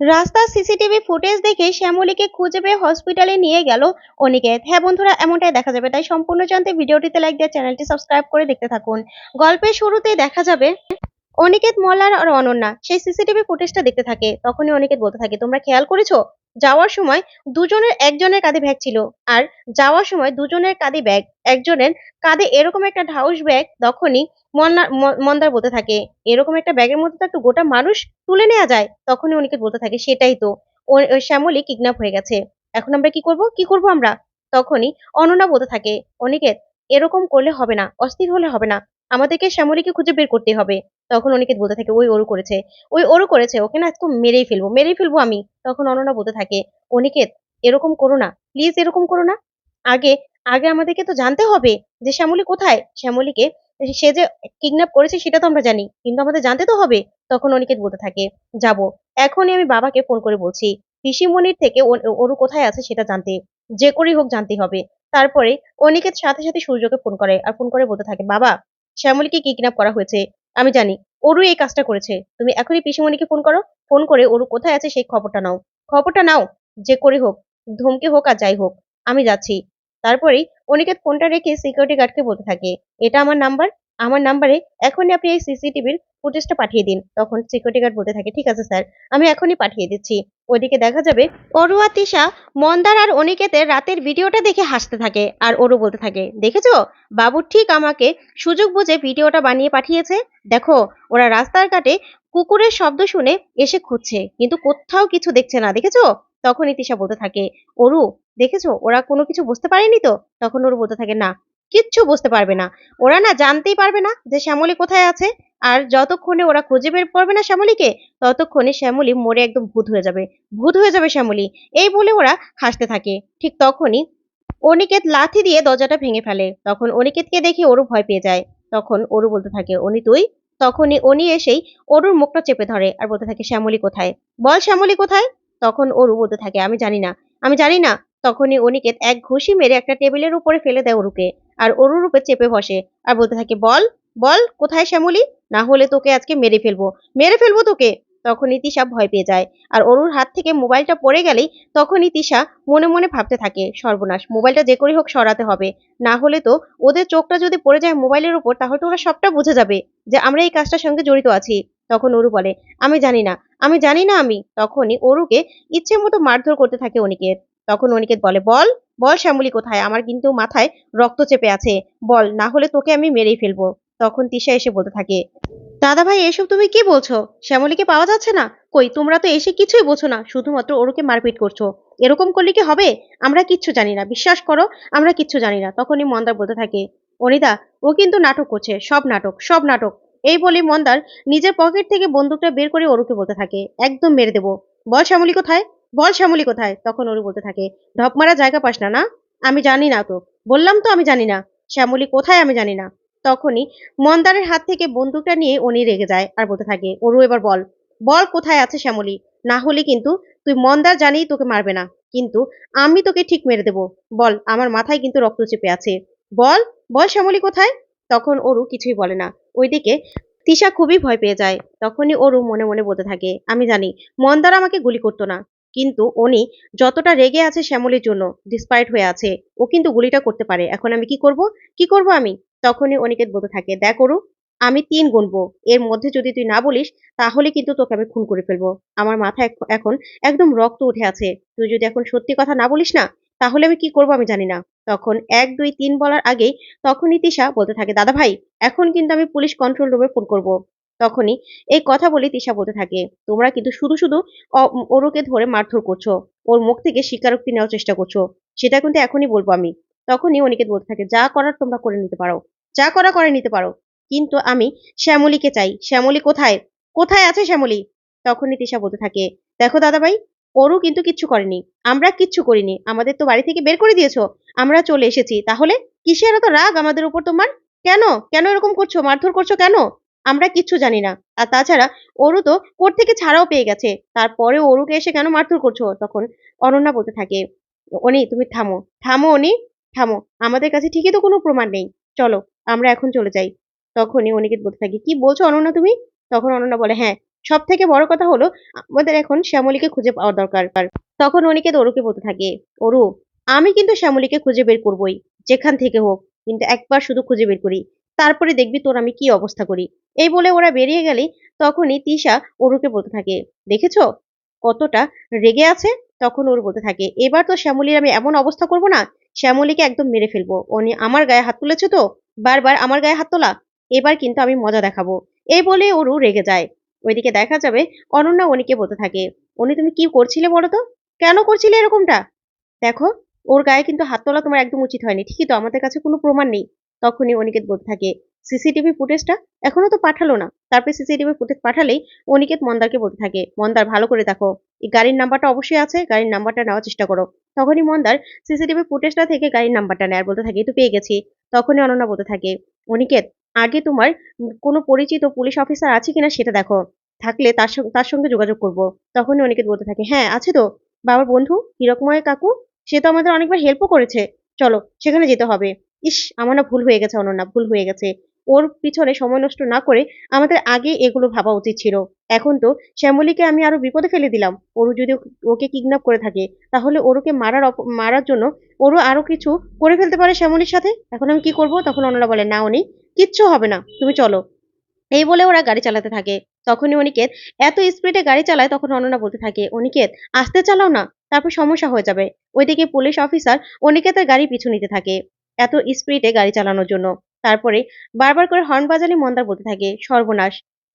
রাস্তার CCTV footage দেখে শ্যামলীকে খুঁজে পেয়ে হসপিটালে নিয়ে গেল অনিকেত। হ্যাঁ বন্ধুরা, এমনটাই দেখা যাবে। তাই সম্পূর্ণ জানতে ভিডিওটিতে লাইক দিয়ে চ্যানেলটি সাবস্ক্রাইব করে দেখতে থাকুন। গল্পের শুরুতেই দেখা যাবে অনিকেত, মল্লার আর অনন্যা। সেই সিসিটিভি ফুটেজটা দেখতে থাকে। তখনই অনিকেত বলতে থাকে, তোমরা খেয়াল করেছ? যাওয়ার সময় দুজনের একজনের কাঁধে ব্যাগ ছিল আর যাওয়ার সময় দুজনের কাঁধে ব্যাগ। একজনের কাঁধে এরকম একটা ঢাউস ব্যাগ তখনই মন্দার বলতে থাকে, এরকম একটা ব্যাগের মধ্যে তো একটা গোটা মানুষ তুলে নেওয়া যায়। তখনই অনিকেত বলতে থাকে, সেটাই তো। ওই শ্যামলী কিডন্যাপ হয়ে গেছে। এখন আমরা কি করব? কি করব আমরা? তখনই অননা বলতে থাকে, অনিকেত, এরকম করলে হবে না, অস্থির হলে হবে না। আমাদেরকে শ্যামলীকে খুঁজে বের করতে হবে। তখন অনিকেত বলতে থাকে, ওই ওরু করেছে। ওই ওরু করেছে, ওকে না আজকে মেরেই ফেলব মেরেই ফেলব আমি। তখন অননা বলতে থাকে, অনিকেত, এরকম করো না, প্লিজ এরকম করো না। আগে আগে আমাদেরকে তো জানতে হবে যে শ্যামলী কোথায়? শ্যামলীকে সে যে কিডন্যাপ করেছে সেটা তো আমরা জানি, কিন্তু আমাদের জানতে তো হবে। তখন অনিকেত বলতে থাকে, যাব। এখনই আমি বাবাকে ফোন করে বলছি। পিসিমণির থেকে ওরু কোথায় আছে সেটা জানতে। যে করেই হোক জানতে হবে। তারপরে অনিকেত সাথে সাথে সূর্যকে ফোন করে আর ফোন করে বলতে থাকে, বাবা, শ্যামলীকে কিডন্যাপ করা হয়েছে। আমি জানি, ওরু এই কাজটা করেছে। তুমি এখনই পিসিমণিকে ফোন করো। ফোন করে ওরু কোথায় আছে সেই খবরটা নাও। খবরটা নাও, যে করে হোক, ধমকে হোক আর যাই হোক। আমি যাচ্ছি। তারপরেই অনিকেত ফোনটা রেখে সিকিউরিটি গার্ডকে বলতে থাকে, এটা আমার নাম্বার আমার নাম্বারে এখনই আপনি এই সিসিটিভির ফুটেজটা পাঠিয়ে দিন। তখন সিকিউরিটি গার্ড বলতে থাকে, ঠিক আছে স্যার আমি এখনই পাঠিয়ে দিচ্ছি। ওইদিকে দেখা যাবে অরুয়া, তিশা, মন্দার আর অনিকেতের রাতের ভিডিওটা দেখে হাসতে থাকে আর ওরু বলতে থাকে, দেখেছ? বাবু ঠিক আমাকে সুযোগ বুঝে ভিডিওটা বানিয়ে পাঠিয়েছে। দেখো, ওরা রাস্তার কাটে কুকুরের শব্দ শুনে এসে খুঁজছে, কিন্তু কোথাও কিছু দেখছে না, দেখেছ? তখন ইতিশা বলতে থাকে, অরু, দেখেছ? ওরা কোনো কিছু বুঝতে পারেনি তো? তখন ওরু বলতে থাকে, না, কিচ্ছু বুঝতে পারবে না। ওরা না জানতেই পারবে না যে শ্যামলী কোথায় আছে। আর যতক্ষণে ওরা খুঁজে বের করবে না শ্যামলীকে, ততক্ষণে শ্যামলী মরে একদম ভূত হয়ে যাবে। ভূত হয়ে যাবে শ্যামলী। এই বলে ওরা হাসতে থাকে। ঠিক তখনই অনিকেত লাথি দিয়ে দরজাটা ভেঙে ফেলে। তখন অনিকেতকে দেখে ওরু ভয় পেয়ে যায়। তখন ওরু বলতে থাকে, অনি তুই? তখনই অনি এসেই অরুর মুখটা চেপে ধরে আর বলতে থাকে, শ্যামলী কোথায়? বল, শ্যামলী কোথায়? তখন অরু বলতে থাকে, আমি জানি না। আমি জানি না, তখনই অনিকেত এক ঘুষি মেরে একটা টেবিলের উপরে ফেলে দেয় অরুকে, আর অরুর উপরে চেপে বসে আর বলতে থাকে, বল বল, কোথায় শ্যামলি? না হলে তোকে আজকে মেরে ফেলব। মেরে ফেলব তোকে? তখনই তিশা ভয় পেয়ে যায়, আর অরুর হাত থেকে মোবাইলটা পড়ে গেলেই তখনই তিশা মনে মনে ভাবতে থাকে, সর্বনাশ, মোবাইলটা যে করেই হোক সরাতে হবে। না হলে তো ওদের চোখটা যদি পড়ে যায় মোবাইলের উপর, তাহলে তো ওরা সবটা বুঝে যাবে যে আমরা এই কাজটার সঙ্গে জড়িত আছি। তখন অরু বলে, আমি জানি না, আমি জানি না আমি। তখনই অরুকে ইচ্ছে মতো মারধর করতে থাকে অনিকেত। তখন অনিকেত বলে, বল বল শ্যামলী কোথায়? আমার কিন্তু মাথায় রক্ত চেপে আছে। বল, না হলে তোকে আমি মেরেই ফেলব। তখন তিশা এসে বলতে থাকে দাদা ভাই এসব তুমি কি বলছো? শ্যামলীকে পাওয়া যাচ্ছে না? কই, তোমরা তো এসে কিছুই বোঝো না, শুধুমাত্র ওরকে মারপিট করছ। এরকম করলে কি হবে? আমরা কিচ্ছু জানি না, বিশ্বাস করো, আমরা কিচ্ছু জানি না। তখনই মন্দার বলতে থাকে অনিদা ও কিন্তু নাটক করছে, সব নাটক সব নাটক। এই বলে মন্দার নিজের পকেট থেকে বন্দুকটা বের করে অরুকে বলতে থাকে, একদম মেরে দেবো। বল শ্যামলী কোথায়? বল শ্যামলী কোথায়? তখন অরু বলতে থাকে, ঢপ মারা জায়গা পাস না না? আমি জানি না তো। বললাম তো আমি জানি না। শ্যামলী কোথায় আমি জানি না? তখনই মন্দারের হাত থেকে বন্দুকটা নিয়ে অনি রেগে যায় আর বলতে থাকে, অরু, এবার বল। বল কোথায় আছে শ্যামলী? না হলে কিন্তু তুই মন্দার জানিই তোকে মারবে না। কিন্তু আমি তোকে ঠিক মেরে দেবো। বল, আমার মাথায় কিন্তু রক্ত চেপে আছে। বল বল শ্যামলী কোথায়? তখন অরু কিছুই বলে না। ওইদিকে তিশা খুবই ভয় পেয়ে যায়। তখনই অরু মনে মনে বলতে থাকে, আমি জানি, মন্দার আমাকে গুলি করতো না। কিন্তু উনি যতটা রেগে আছে শ্যামলীর জন্য ডিসপাইট হয়ে আছে, ও কিন্তু গুলিটা করতে পারে। এখন আমি কি করব? কি করব আমি? তখনই অনিকেত বলতে থাকে, দেখ অরু, আমি তিন গুনবো। এর মধ্যে যদি তুই না বলিস, তাহলে কিন্তু তোকে আমি খুন করে ফেলব। আমার মাথা এখন একদম রক্ত উঠে আছে। তুই যদি এখন সত্যি কথা না বলিস না, তাহলে আমি কি করব আমি জানি না। তখন এক, দুই, তিন বলার আগেই তখনই তিশা বলতে থাকে, দাদা ভাই, এখন কিন্তু আমি পুলিশ কন্ট্রোল রুমে ফোন করব। তখনই এই কথা বলে তিশা বলতে থাকে, তোমরা কিন্তু শুধু শুধু ওরুকে ধরে মারধর করছ, ওর মুখ থেকে স্বীকারোক্তি নেওয়ার চেষ্টা করছ, সেটা কিন্তু এখনই বলব আমি। তখনই অনিকেত বলতে থাকে, যা করার তোমরা করে নিতে পারো, যা করা করে নিতে পারো, কিন্তু আমি শ্যামলীকে চাই, শ্যামলী কোথায়? কোথায় আছে শ্যামলী? তখনই তিশা বলতে থাকে, দেখো দাদাভাই ওরও কিন্তু কিচ্ছু করেনি, আমরা কিচ্ছু করিনি, আমাদের তো বাড়ি থেকে বের করে দিয়েছ আমরা চলে এসেছি। তাহলে কিসের এত রাগ আমাদের উপর তোমার? কেন? কেন এরকম করছ? মারধর করছ কেন? আমরা কিচ্ছু জানি না। আর তাছাড়া ওরও তো কোর্ট থেকে ছাড়াও পেয়ে গেছে। তারপরে ওরুকে এসে কেন মারধর করছ? তখন অনন্যা বলতে থাকে, অনি, তুমি থামো। থামো, অনি, থামো। আমাদের কাছে ঠিকই তো কোনো প্রমাণ নেই। চলো, আমরা এখন চলে যাই। তখনই অনিকেত বলতে থাকি, কি বলছো অনন্যা তুমি? তখন অনন্যা বলে হ্যাঁ সব থেকে বড় কথা হলো, আমাদের এখন শ্যামলীকে খুঁজে পাওয়া দরকার। তখন অনিকেত অরুকে বলতে থাকে, অরু আমি কিন্তু শ্যামলীকে খুঁজে বের করবই, যেখান থেকে হোক। কিন্তু একবার শুধু খুঁজে বের করি, তারপরে দেখবি তোর আমি কি অবস্থা করি। এই বলে ওরা বেরিয়ে গেলেই তখনই তিশা অরুকে বলতে থাকে, দেখেছ? কতটা রেগে আছে? তখন ওর বলতে থাকে, এবার তো শ্যামলীর আমি এমন অবস্থা করব না, শ্যামলীকে একদম মেরে ফেলব। উনি আমার গায়ে হাত তুলেছে তো, বারবার আমার গায়ে হাত তোলা, এবার কিন্তু আমি মজা দেখাবো। এই বলে ওরু রেগে যায়। ওইদিকে দেখা যাবে অনন্যা অনিকে বলতে থাকে, উনি তুমি কি করছিলে বলো তো? কেন করছিলে এরকমটা? দেখো ওর গায়ে কিন্তু হাত তোলা তোমার একদম উচিত হয়নি। ঠিকই তো, আমাদের কাছে কোনো প্রমাণ নেই। তখনই অনিকেত বলতে থাকে। সিসিটিভি ফুটেজটা এখনও তো পাঠালো না। তারপরে সিসিটিভি ফুটেজ পাঠালেই অনিকেত মন্দারকে বলতে থাকে, মন্দার, ভালো করে দেখো। এই গাড়ির নাম্বারটা অবশ্যই আছে, গাড়ির নাম্বারটা নেওয়ার চেষ্টা করো। তখনই মন্দার সিসিটিভি ফুটেজটা থেকে গাড়ির নাম্বারটা নেয় আর বলতে থাকে, "এই তো পেয়ে গেছি। তখনই অনন্যা বলতে থাকে, অনিকেত, আগে তোমার কোনো পরিচিত পুলিশ অফিসার আছে কিনা সেটা দেখো। থাকলে তার সঙ্গে তার সঙ্গে যোগাযোগ করব। তখনই অনিকেত বলতে থাকে হ্যাঁ আছে তো। বাবার বন্ধু, হিরকময় কাকু সে তো আমাদের অনেকবার হেল্পও করেছে। চলো, সেখানে যেতে হবে। ইস, আমার না ভুল হয়ে গেছে, অনন্যা, ভুল হয়ে গেছে। ওর পিছনে সময় নষ্ট না করে আমাদের আগে এগুলো ভাবা উচিত ছিল। এখন তো শ্যামলীকে আমি আরও বিপদে ফেলে দিলাম। ওরু যদি ওকে- কিডন্যাপ করে থাকে, তাহলে ওরুকে মারার মারার জন্য ওরও আরও কিছু করে ফেলতে পারে শ্যামলীর সাথে? এখন আমি কি করব? তখন ওনারা বলে, না, উনি কিচ্ছু হবে না। তুমি চলো। এই বলে ওরা গাড়ি চালাতে থাকে। তখনই অনিকেত, এত স্পিডে গাড়ি চালায়? তখন অনন্যা বলতে থাকে, অনিকেত, আস্তে চালাও না, তারপর সমস্যা হয়ে যাবে। ওইদিকে পুলিশ অফিসার অনিকেতের গাড়ি পিছু নিতে থাকে, এত স্পিডে গাড়ি চালানোর জন্য। তারপরে বারবার করে হর্ন বাজালে মন্দার বলতে থাকে, সর্বনাশ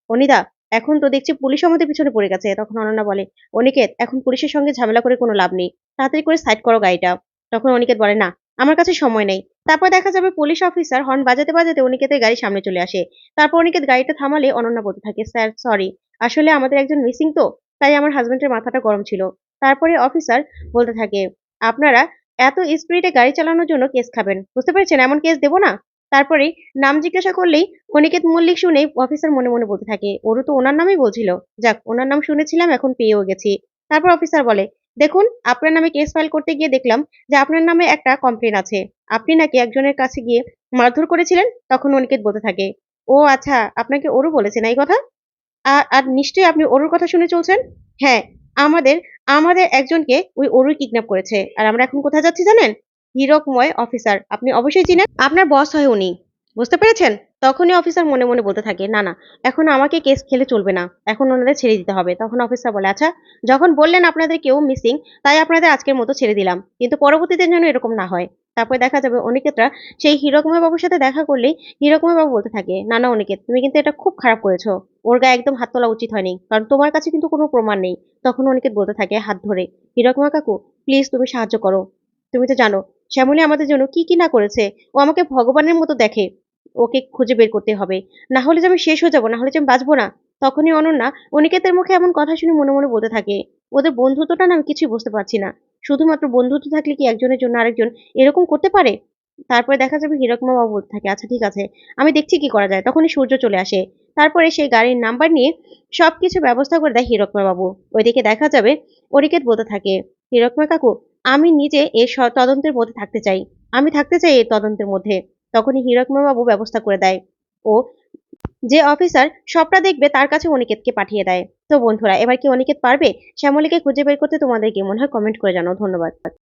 অনিদা এখন তো দেখছি পুলিশ আমাদের পিছনে পড়ে গেছে। তখন অনন্যা বলে, অনিকেত, এখন পুলিশের সঙ্গে ঝামেলা করে কোনো লাভ নেই, তাড়াতাড়ি করে সাইড করো গাড়িটা। তখন অনিকেত বলে, না আমার কাছে সময় নেই। তারপর দেখা যাবে পুলিশ অফিসার হর্ন বাজাতে বাজাতে অনিকেতের গাড়ি সামনে চলে আসে। তারপর অনিকেত গাড়িটা থামালে অনন্যা বলতে থাকে, স্যার সরি আসলে আমাদের একজন মিসিং তো, তাই আমার হাজবেন্ডের মাথাটা গরম ছিল। তারপরে অফিসার বলতে থাকে, আপনারা এত স্পিডে গাড়ি চালানোর জন্য কেস খাবেন, বুঝতে পেরেছেন? এমন কেস দেবো না? তারপরে নাম জিজ্ঞাসা করলেই অনিকেত মল্লিক শুনে অফিসার মনে মনে বলতে থাকে, ওরও তো ওনার নামই বলছিল। যাক, ওনার নাম শুনেছিলাম, এখন পেয়েও গেছি। তারপর অফিসার বলে দেখুন, আপনার নামে কেস ফাইল করতে গিয়ে দেখলাম যে আপনার নামে একটা কমপ্লেন আছে। আপনি নাকি একজনের কাছে গিয়ে মারধর করেছিলেন? তখন অনিকেত বলতে থাকে, ও আচ্ছা আপনাকে ওরও বলেছেন এই কথা? আর নিশ্চয়ই আপনি ওরুর কথা শুনে চলছেন? হ্যাঁ আমাদের আমাদের একজনকে ওই অরুই কিডন্যাপ করেছে। আর আমরা এখন কোথায় যাচ্ছি জানেন? হিরকময় অফিসার আপনি অবশ্যই চিনেন? আপনার বস হয় উনি। বুঝতে পেরেছেন? তখনই অফিসার মনে মনে বলতে থাকে, না না, এখন আমাকে কেস খেলে চলবে না, এখন ওনাদের ছেড়ে দিতে হবে। তখন অফিসার বলে আচ্ছা যখন বললেন আপনাদের কেউ মিসিং তাই আপনাদের আজকের মতো ছেড়ে দিলাম, কিন্তু পরবর্তীতে যেন এরকম না হয়। তারপরে দেখা যাবে অনিকেতরা সেই হীরকময় বাবুর সাথে দেখা করলেই হীরকময় বাবু বলতে থাকে, না না, অনিকেত, তুমি কিন্তু এটা খুব খারাপ করেছ, ওর গায়ে একদম হাত তোলা উচিত হয়নি, কারণ তোমার কাছে কিন্তু কোনো প্রমাণ নেই। তখন অনিকেত বলতে থাকে, হাত ধরে হীরকমা কাকু প্লিজ তুমি সাহায্য করো, তুমি তো জানো, শ্যামলী আমাদের জন্য কি কি না করেছে, ও আমাকে ভগবানের মতো দেখে। ওকে খুঁজে বের করতে হবে। না হলে যে আমি শেষ হয়ে যাব, না হলে যে আমি বাঁচবো না। তখনই অনন্যা অনিকেতের মুখে এমন কথা শুনে মনে মনে বলতে থাকে। ওদের বন্ধুত্বটা না আমি কিছুই বুঝতে পারছি না। শুধুমাত্র বন্ধুত্ব থাকলে কি একজনের জন্য আরেকজন এরকম করতে পারে? তারপরে দেখা যাবে হীরকমা বাবু বলতে থাকে। আচ্ছা ঠিক আছে। আমি দেখছি কি করা যায়। তখনই সূর্য চলে আসে। তারপরে সেই গাড়ির নাম্বার নিয়ে সবকিছু ব্যবস্থা করে দেয় হীরকমা বাবু। ওইদিকে দেখা যাবে অনিকেত বলতে থাকে, হীরকমা কাকু, আমি নিজে স- তদন্তের মধ্যে থাকতে চাই। আমি থাকতে চাই এই তদন্তের মধ্যে। তখনই বাবু ব্যবস্থা করে দেয় ও যে অফিসার সবটা দেখবে তার কাছে অনিকেতকে পাঠিয়ে দেয়। তো বন্ধুরা, এবার কি অনিকেত পারবে? শ্যামলীকে খুঁজে বের করতে তোমাদের কি মনে হয়? কমেন্ট করে জানাও। ধন্যবাদ।